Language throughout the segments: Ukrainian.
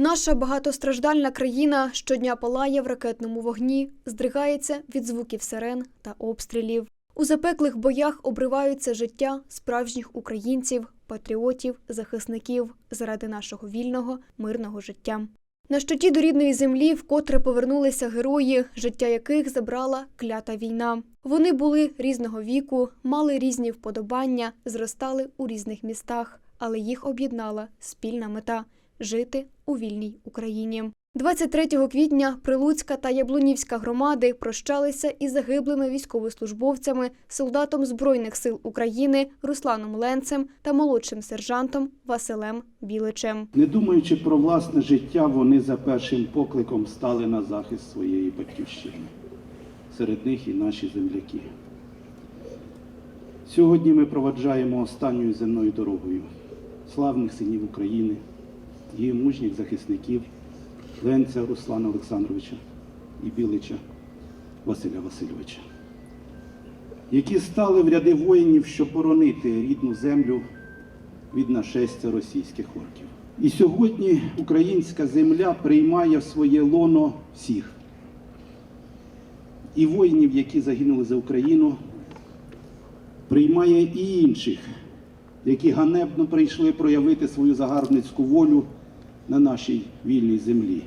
Наша багатостраждальна країна щодня палає в ракетному вогні, здригається від звуків сирен та обстрілів. У запеклих боях обриваються життя справжніх українців, патріотів, захисників заради нашого вільного, мирного життя. На щоті до рідної землі вкотре повернулися герої, життя яких забрала клята війна. Вони були різного віку, мали різні вподобання, зростали у різних містах, але їх об'єднала спільна мета жити у вільній Україні. 23 квітня Прилуцька та Яблунівська громади прощалися із загиблими військовослужбовцями, солдатом Збройних сил України Русланом Ленцем та молодшим сержантом Василем Біличем. Не думаючи про власне життя, вони за першим покликом стали на захист своєї батьківщини. Серед них і наші земляки. Сьогодні ми проваджаємо останньою земною дорогою славних синів України, її мужніх захисників Ленця Руслана Олександровича і Білича Василя Васильовича, які стали в ряди воїнів, щоб боронити рідну землю від нашестя російських орків. І сьогодні українська земля приймає в своє лоно всіх. І воїнів, які загинули за Україну, приймає і інших, які ганебно прийшли проявити свою загарбницьку волю на нашій вільній землі.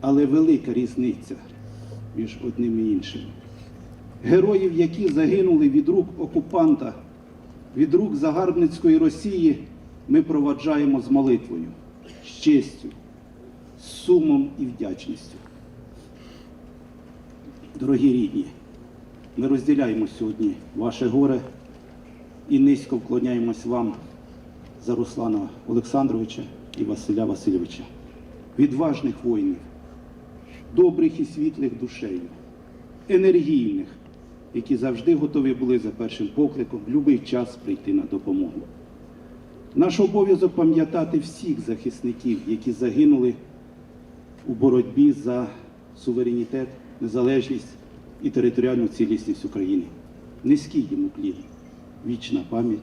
Але велика різниця між одним і іншим. Героїв, які загинули від рук окупанта, від рук загарбницької Росії, ми проваджаємо з молитвою, з честю, з сумом і вдячністю. Дорогі рідні, ми розділяємо сьогодні ваше горе і низько вклоняємось вам за Руслана Олександровича і Василя Васильовича, відважних воїнів, добрих і світлих душею, енергійних, які завжди готові були за першим покликом в будь-який час прийти на допомогу. Наш обов'язок пам'ятати всіх захисників, які загинули у боротьбі за суверенітет, незалежність і територіальну цілісність України. Низький йому клін, вічна пам'ять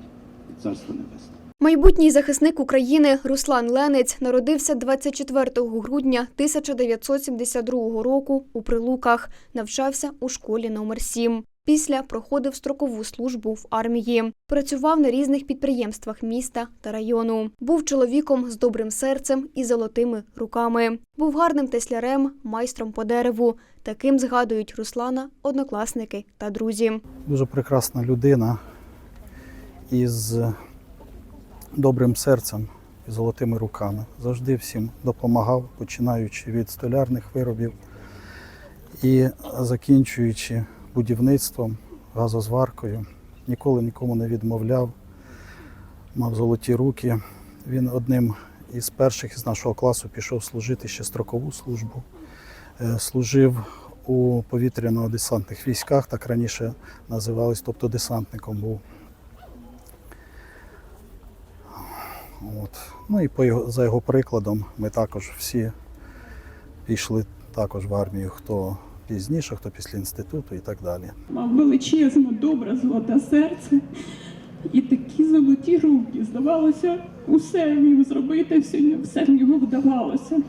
і царство небесне. Майбутній захисник України Руслан Ленець народився 24 грудня 1972 року у Прилуках. Навчався у школі номер 7. Після проходив строкову службу в армії. Працював на різних підприємствах міста та району. Був чоловіком з добрим серцем і золотими руками. Був гарним теслярем, майстром по дереву. Таким згадують Руслана однокласники та друзі. дуже прекрасна людина із добрим серцем і золотими руками. Завжди всім допомагав, починаючи від столярних виробів і закінчуючи будівництвом, газозваркою. Ніколи нікому не відмовляв, мав золоті руки. Він одним із перших із нашого класу пішов служити ще строкову службу. Е, Служив у повітряно-десантних військах, так раніше називались, тобто десантником був. Ну і по його, за його прикладом ми також всі пішли також в армію, хто пізніше, хто після інституту і так далі. Мав величезне, добре, золоте серце і такі золоті руки. Здавалося, усе міг зробити, все в нього вдавалося.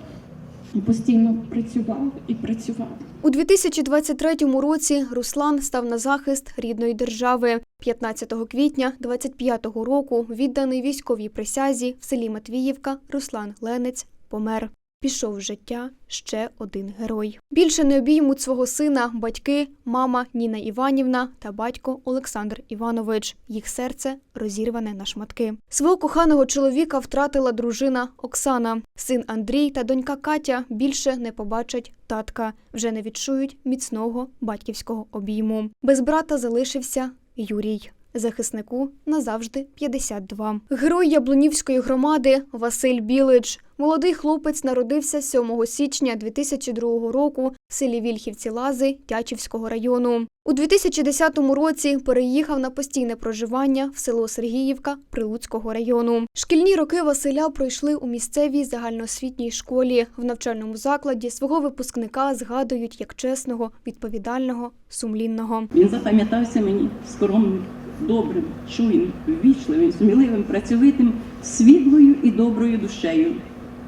Постійно працював і працював. У 2023 році Руслан став на захист рідної держави. 15 квітня 25-го року відданий військовій присязі в селі Матвіївка Руслан Ленець помер. Пішов в життя ще один герой. Більше не обіймуть свого сина батьки, мама Ніна Іванівна та батько Олександр Іванович. Їх серце розірване на шматки. Свого коханого чоловіка втратила дружина Оксана. Син Андрій та донька Катя більше не побачать татка, вже не відчують міцного батьківського обійму. Без брата залишився Юрій. Захиснику назавжди 52. Герой Яблунівської громади Василь Білич. Молодий хлопець народився 7 січня 2002 року в селі Вільхівці Лази Тячівського району. У 2010 році переїхав на постійне проживання в село Сергіївка Прилуцького району. Шкільні роки Василя пройшли у місцевій загальноосвітній школі. В навчальному закладі свого випускника згадують як чесного, відповідального, сумлінного. Він запам'ятався мені скромним, добрим, чуйним, ввічливим, сміливим, працьовитим, світлою і доброю душею.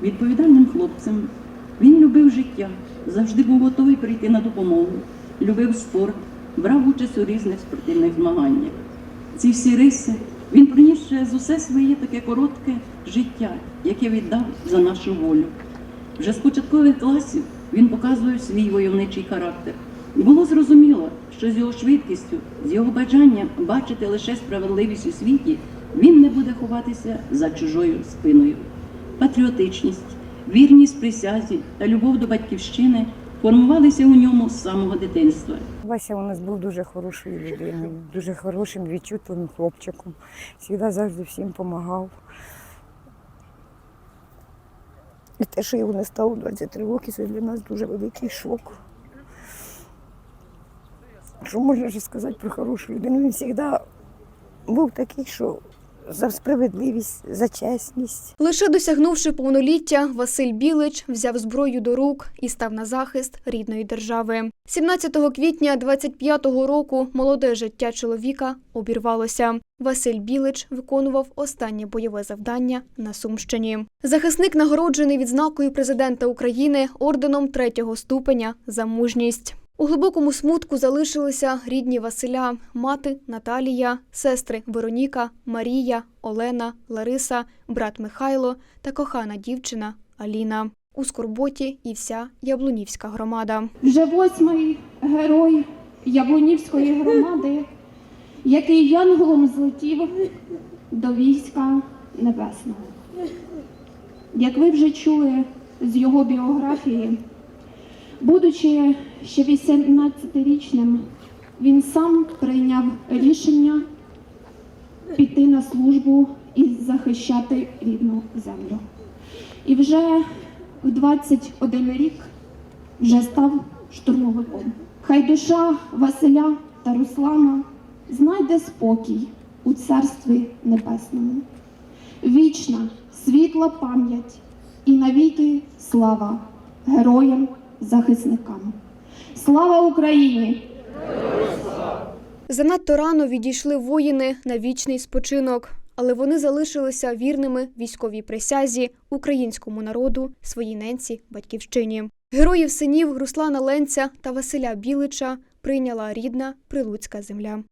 відповідальним хлопцем. Він любив життя, завжди був готовий прийти на допомогу, любив спорт, брав участь у різних спортивних змаганнях. Ці всі риси він приніс через усе своє таке коротке життя, яке віддав за нашу волю. Вже з початкових класів він показує свій войовничий характер. Було зрозуміло, що з його швидкістю, з його бажанням бачити лише справедливість у світі, він не буде ховатися за чужою спиною. Патріотичність, вірність присязі та любов до батьківщини формувалися у ньому з самого дитинства. Вася у нас був дуже хорошою людиною, дуже хорошим, відчутливим хлопчиком. Завжди завжди всім допомагав. І те, що його не стало в 23 роки, це для нас дуже великий шок. Що можна ще сказати про хорошу людину? Він завжди був такий, що за справедливість, за чесність. Лише досягнувши повноліття, Василь Білич взяв зброю до рук і став на захист рідної держави. 17 квітня 25-го року молоде життя чоловіка обірвалося. Василь Білич виконував останнє бойове завдання на Сумщині. Захисник нагороджений відзнакою президента України орденом третього ступеня за мужність. У глибокому смутку залишилися рідні Василя, мати Наталія, сестри Вероніка, Марія, Олена, Лариса, брат Михайло та кохана дівчина Аліна. У скорботі і вся Яблунівська громада. Вже восьмий герой Яблунівської громади, який янголом злетів до війська небесного. Як ви вже чули з його біографії, будучи ще 18-річним, він сам прийняв рішення піти на службу і захищати рідну землю. І вже в 21 рік вже став штурмовиком. Хай душа Василя та Руслана знайде спокій у царстві небесному. Вічна світла пам'ять і навіки слава героям захисникам. Слава Україні! Занадто рано відійшли воїни на вічний спочинок, але вони залишилися вірними військовій присязі українському народу, своїй ненці, батьківщині. Героїв синів Руслана Ленця та Василя Білича прийняла рідна прилуцька земля.